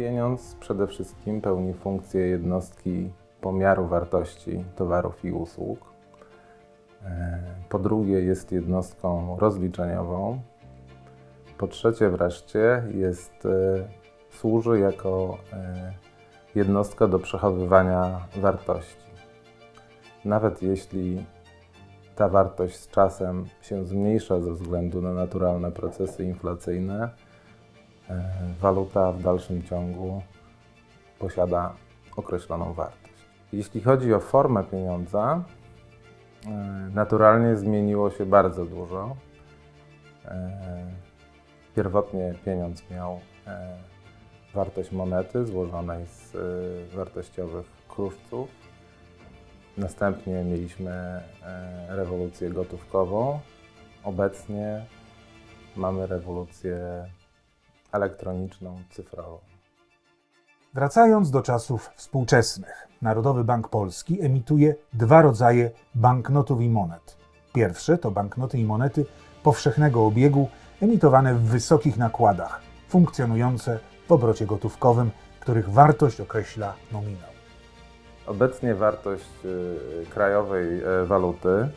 Pieniądz przede wszystkim pełni funkcję jednostki pomiaru wartości towarów i usług. E, Po drugie, jest jednostką rozliczeniową. Po trzecie, wreszcie, jest, e, służy jako e, jednostka do przechowywania wartości. Nawet jeśli ta wartość z czasem się zmniejsza ze względu na naturalne procesy inflacyjne, waluta w dalszym ciągu posiada określoną wartość. Jeśli chodzi o formę pieniądza, e, naturalnie zmieniło się bardzo dużo. E, Pierwotnie pieniądz miał e, wartość monety złożonej z e, wartościowych kruszców. Następnie mieliśmy e, rewolucję gotówkową. Obecnie mamy rewolucję elektroniczną, cyfrową. Wracając do czasów współczesnych, Narodowy Bank Polski emituje dwa rodzaje banknotów i monet. Pierwsze to banknoty i monety powszechnego obiegu, emitowane w wysokich nakładach, funkcjonujące w obrocie gotówkowym, których wartość określa nominał. Obecnie wartość y, krajowej e, waluty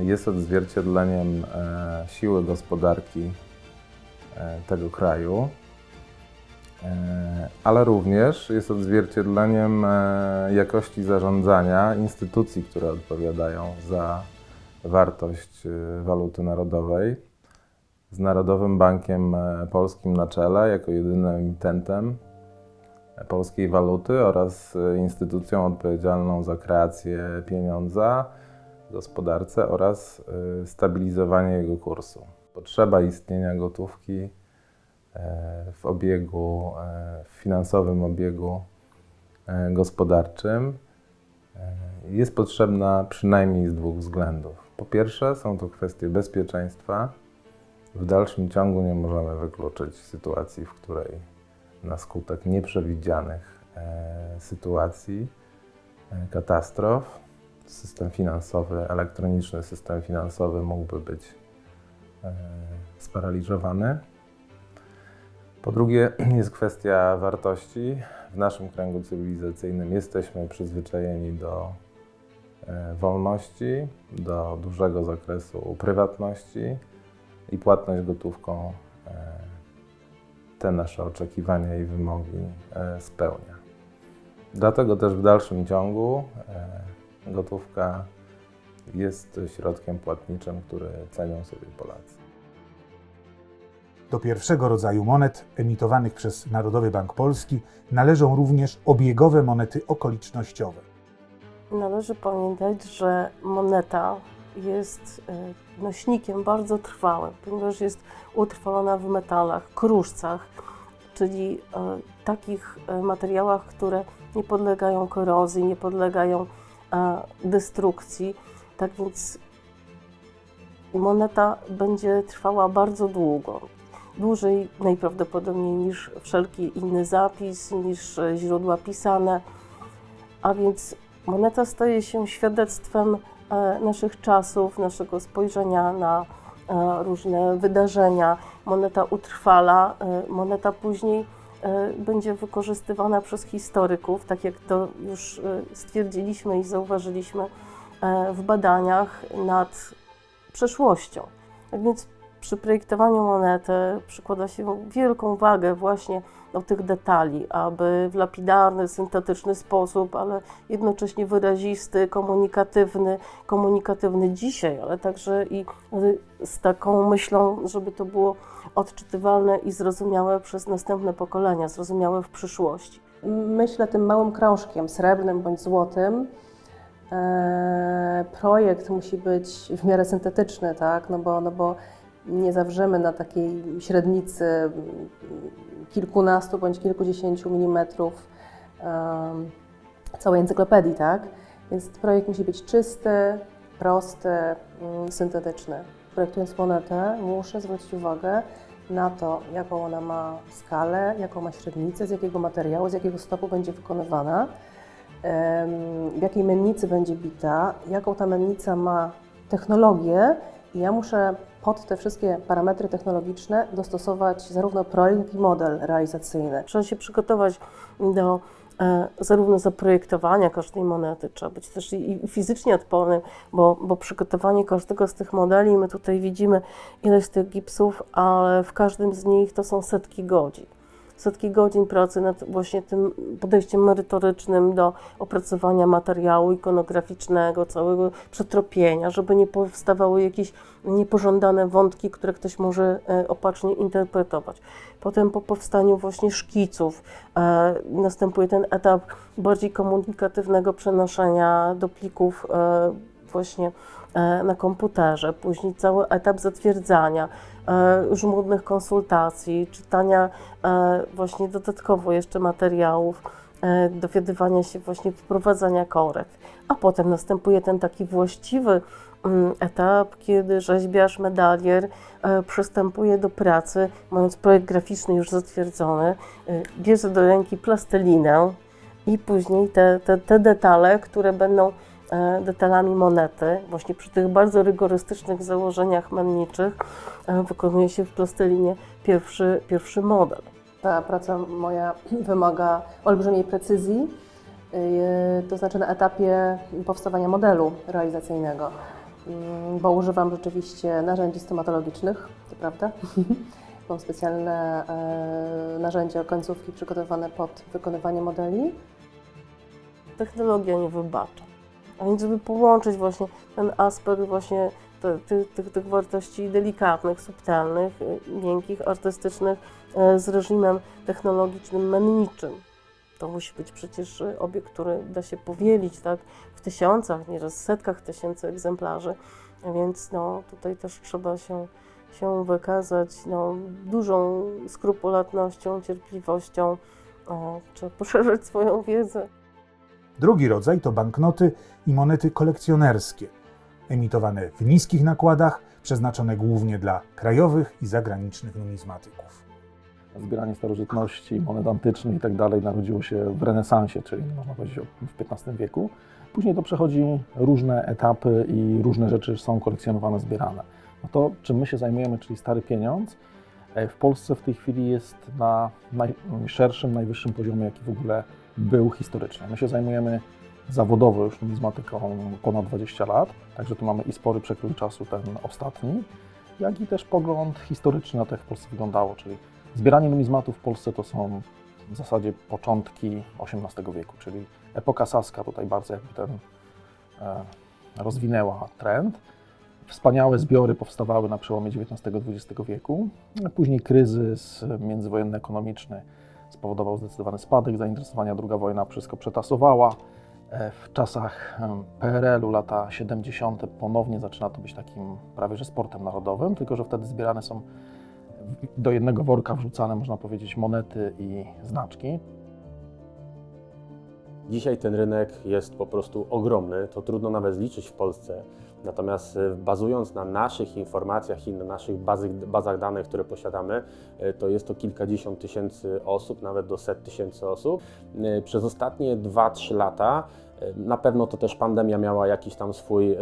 jest odzwierciedleniem e, siły gospodarki tego kraju, e, ale również jest odzwierciedleniem e, jakości zarządzania instytucji, które odpowiadają za wartość waluty narodowej. Z Narodowym Bankiem e, Polskim na czele, jako jedynym emitentem polskiej waluty oraz instytucją odpowiedzialną za kreację pieniądza w gospodarce oraz stabilizowanie jego kursu. Potrzeba istnienia gotówki e, w obiegu, e, w finansowym obiegu e, gospodarczym jest potrzebna przynajmniej z dwóch względów. Po pierwsze, są to kwestie bezpieczeństwa. W dalszym ciągu nie możemy wykluczyć sytuacji, w której na skutek nieprzewidzianych sytuacji, katastrof, system finansowy, elektroniczny system finansowy mógłby być e, sparaliżowany. Po drugie, jest kwestia wartości. W naszym kręgu cywilizacyjnym jesteśmy przyzwyczajeni do e, wolności, do dużego zakresu prywatności i płatność gotówką e, te nasze oczekiwania i wymogi spełnia. Dlatego też w dalszym ciągu gotówka jest środkiem płatniczym, który cenią sobie Polacy. Do pierwszego rodzaju monet emitowanych przez Narodowy Bank Polski należą również obiegowe monety okolicznościowe. Należy pamiętać, że moneta jest e, nośnikiem bardzo trwałym, ponieważ jest utrwalona w metalach, kruszcach, czyli e, takich e, materiałach, które nie podlegają korozji, nie podlegają destrukcji. Tak więc moneta będzie trwała bardzo długo. Dłużej najprawdopodobniej niż wszelki inny zapis, niż źródła pisane. A więc moneta staje się świadectwem e, naszych czasów, naszego spojrzenia na e, różne wydarzenia. Moneta utrwala, e, moneta później będzie wykorzystywana przez historyków, tak jak to już stwierdziliśmy i zauważyliśmy w badaniach nad przeszłością. Tak więc przy projektowaniu monety przykłada się wielką wagę właśnie do tych detali, aby w lapidarny, syntetyczny sposób, ale jednocześnie wyrazisty, komunikatywny, komunikatywny dzisiaj, ale także i z taką myślą, żeby to było odczytywalne i zrozumiałe przez następne pokolenia, zrozumiałe w przyszłości. Myślę tym małym krążkiem, srebrnym bądź złotym. E, projekt musi być w miarę syntetyczny, tak? no, bo, no bo nie zawrzemy na takiej średnicy kilkunastu bądź kilkudziesięciu milimetrów całej encyklopedii, tak? Więc projekt musi być czysty, prosty, mm, syntetyczny. Projektując monetę, muszę zwrócić uwagę na to, jaką ona ma skalę, jaką ma średnicę, z jakiego materiału, z jakiego stopu będzie wykonywana, w jakiej mennicy będzie bita, jaką ta mennica ma technologię I ja muszę pod te wszystkie parametry technologiczne dostosować zarówno projekt, jak i model realizacyjny. Trzeba się przygotować do e, zarówno zaprojektowania każdej monety, trzeba być też i, fizycznie odpornym, bo, bo przygotowanie każdego z tych modeli, my tutaj widzimy ileś tych gipsów, ale w każdym z nich to są setki godzin. Setki godzin pracy nad właśnie tym podejściem merytorycznym do opracowania materiału ikonograficznego, całego przetropienia, żeby nie powstawały jakieś niepożądane wątki, które ktoś może e, opacznie interpretować. Potem po powstaniu właśnie szkiców e, następuje ten etap bardziej komunikatywnego przenoszenia do plików e, właśnie na komputerze, później cały etap zatwierdzania, e, żmudnych konsultacji, czytania e, właśnie dodatkowo jeszcze materiałów, e, dowiadywania się właśnie wprowadzania korekt, a potem następuje ten taki właściwy mm, etap, kiedy rzeźbiarz, medalier e, przystępuje do pracy, mając projekt graficzny już zatwierdzony, e, bierze do ręki plastelinę i później te, te, te detale, które będą e, detalami monety, właśnie przy tych bardzo rygorystycznych założeniach menniczych, e, wykonuje się w plastelinie pierwszy, pierwszy model. Ta praca moja wymaga olbrzymiej precyzji, yy, to znaczy na etapie powstawania modelu realizacyjnego, Mm, bo używam rzeczywiście narzędzi stomatologicznych, to prawda? Mam specjalne e, narzędzia, końcówki przygotowane pod wykonywanie modeli. Technologia nie wybacza. A więc, żeby połączyć właśnie ten aspekt właśnie te, ty, tych, tych wartości delikatnych, subtelnych, y, miękkich, artystycznych e, z reżimem technologicznym, menniczym. To musi być przecież y, obiekt, który da się powielić tak, w tysiącach, nieraz setkach tysięcy egzemplarzy. Więc no, tutaj też trzeba się, się wykazać no, dużą skrupulatnością, cierpliwością. E, Trzeba poszerzać swoją wiedzę. Drugi rodzaj to banknoty i monety kolekcjonerskie, emitowane w niskich nakładach, przeznaczone głównie dla krajowych i zagranicznych numizmatyków. Zbieranie starożytności, monet antycznych i tak dalej narodziło się w renesansie, czyli można powiedzieć w XV wieku. Później to przechodzi różne etapy i różne rzeczy są kolekcjonowane, zbierane. No to czym my się zajmujemy, czyli stary pieniądz, e, w Polsce w tej chwili jest na najszerszym, najwyższym poziomie, jaki w ogóle był historycznie. My się zajmujemy zawodowo już numizmatyką ponad 20 lat, także tu mamy i spory przekrój czasu, ten ostatni, jak i też pogląd historyczny na to, jak w Polsce wyglądało, czyli zbieranie numizmatów w Polsce to są w zasadzie początki XVIII wieku, czyli epoka saska tutaj bardzo jakby ten e, rozwinęła trend. Wspaniałe zbiory powstawały na przełomie XIX-XX wieku. Później kryzys międzywojenny ekonomiczny spowodował zdecydowany spadek zainteresowania. Druga wojna wszystko przetasowała. E, W czasach PRL-u, lata 70., ponownie zaczyna to być takim prawie że sportem narodowym, tylko że wtedy zbierane są do jednego worka wrzucane, można powiedzieć, monety i znaczki. Dzisiaj ten rynek jest po prostu ogromny, to trudno nawet zliczyć w Polsce. Natomiast y, bazując na naszych informacjach i na naszych bazy, bazach danych, które posiadamy, y, to jest to kilkadziesiąt tysięcy osób, nawet do set tysięcy osób. Y, Przez ostatnie 2-3 lata na pewno to też pandemia miała jakiś tam swój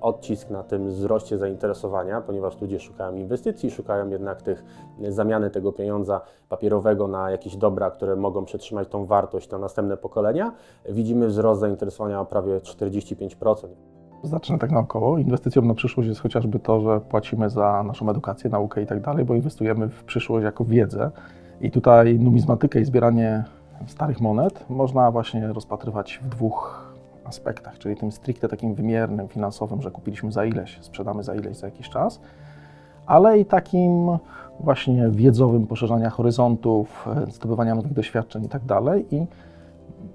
odcisk na tym wzroście zainteresowania, ponieważ ludzie szukają inwestycji, szukają jednak tych zamiany tego pieniądza papierowego na jakieś dobra, które mogą przetrzymać tą wartość na następne pokolenia. Widzimy wzrost zainteresowania o prawie 45%. Zacznę tak naokoło. Inwestycją na przyszłość jest chociażby to, że płacimy za naszą edukację, naukę i tak dalej, bo inwestujemy w przyszłość jako wiedzę. I tutaj numizmatykę i zbieranie starych monet można właśnie rozpatrywać w dwóch aspektach, czyli tym stricte takim wymiernym, finansowym, że kupiliśmy za ileś, sprzedamy za ileś za jakiś czas, ale i takim właśnie wiedzowym poszerzania horyzontów, zdobywania nowych doświadczeń i tak dalej. I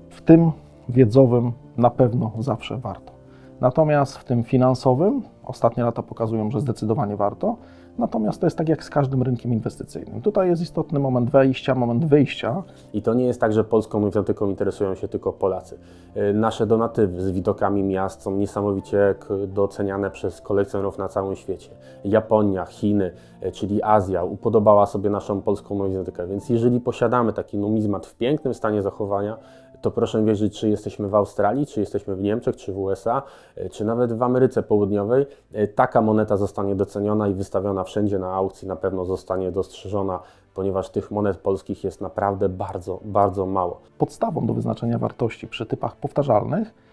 w tym wiedzowym na pewno zawsze warto. Natomiast w tym finansowym ostatnie lata pokazują, że zdecydowanie warto. Natomiast to jest tak jak z każdym rynkiem inwestycyjnym. Tutaj jest istotny moment wejścia, moment wyjścia. I to nie jest tak, że polską numizmatyką interesują się tylko Polacy. Y, Nasze donatywy z widokami miast są niesamowicie doceniane przez kolekcjonerów na całym świecie. Japonia, Chiny, y, czyli Azja upodobała sobie naszą polską numizmatykę, więc jeżeli posiadamy taki numizmat w pięknym stanie zachowania, to proszę wierzyć, czy jesteśmy w Australii, czy jesteśmy w Niemczech, czy w USA, e, czy nawet w Ameryce Południowej, e, taka moneta zostanie doceniona i wystawiona wszędzie na aukcji, na pewno zostanie dostrzeżona, ponieważ tych monet polskich jest naprawdę bardzo, bardzo mało. podstawą do wyznaczenia wartości przy typach powtarzalnych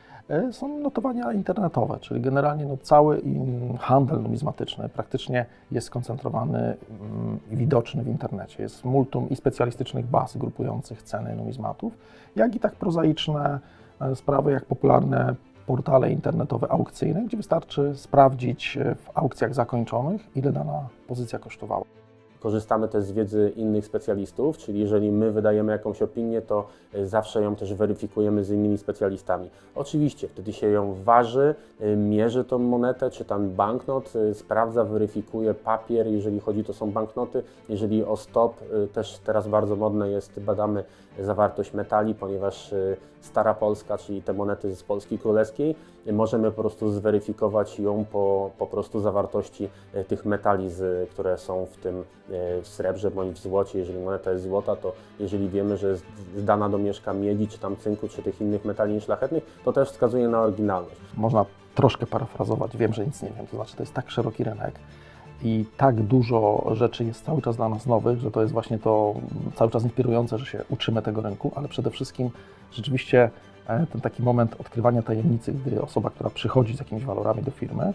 są notowania internetowe, czyli generalnie no, cały handel numizmatyczny praktycznie jest skoncentrowany mm, i widoczny w internecie. Jest multum i specjalistycznych baz grupujących ceny numizmatów, jak i tak prozaiczne e, sprawy jak popularne portale internetowe aukcyjne, gdzie wystarczy sprawdzić e, w aukcjach zakończonych, ile dana pozycja kosztowała. Korzystamy też z wiedzy innych specjalistów, czyli jeżeli my wydajemy jakąś opinię, to y, zawsze ją też weryfikujemy z innymi specjalistami. Oczywiście, wtedy się ją waży, y, mierzy tą monetę, czy ten banknot, y, sprawdza, weryfikuje papier, jeżeli chodzi, to są banknoty. Jeżeli o stop, też teraz bardzo modne jest, badamy zawartość metali, ponieważ stara Polska, czyli te monety z Polski Królewskiej, możemy po prostu zweryfikować ją po, po prostu zawartości tych metali, które są w tym w srebrze bądź w złocie. Jeżeli moneta jest złota, to jeżeli wiemy, że jest zdana do mieszka miedzi, czy tam cynku, czy tych innych metali nieszlachetnych, to też wskazuje na oryginalność. można troszkę parafrazować, wiem, że nic nie wiem, to znaczy to jest tak szeroki rynek i tak dużo rzeczy jest cały czas dla nas nowych, że to jest właśnie to cały czas inspirujące, że się uczymy tego rynku, ale przede wszystkim rzeczywiście e, ten taki moment odkrywania tajemnicy, gdy osoba, która przychodzi z jakimiś walorami do firmy,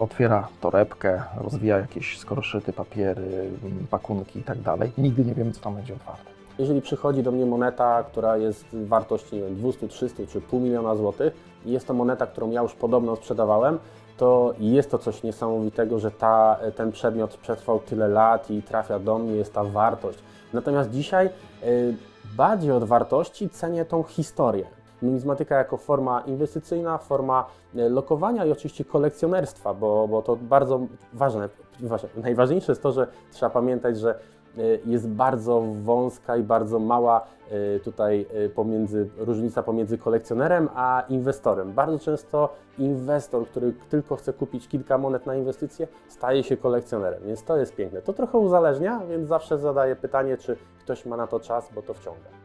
otwiera torebkę, rozwija jakieś skoroszyty, papiery, pakunki i tak dalej. Nigdy nie wiemy, co tam będzie otwarte. Jeżeli przychodzi do mnie moneta, która jest wartości nie wiem, 200, 300 czy pół miliona złotych i jest to moneta, którą ja już podobno sprzedawałem, to jest to coś niesamowitego, że ta, ten przedmiot przetrwał tyle lat i trafia do mnie, jest ta wartość. Natomiast dzisiaj y, bardziej od wartości cenię tą historię. Numizmatyka jako forma inwestycyjna, forma y, lokowania i oczywiście kolekcjonerstwa, bo, bo to bardzo ważne. Najważniejsze jest to, że trzeba pamiętać, że y, jest bardzo wąska i bardzo mała y, tutaj pomiędzy, różnica pomiędzy kolekcjonerem a inwestorem. Bardzo często inwestor, który tylko chce kupić kilka monet na inwestycje, staje się kolekcjonerem, więc to jest piękne. To trochę uzależnia, więc zawsze zadaję pytanie, czy ktoś ma na to czas, bo to wciąga.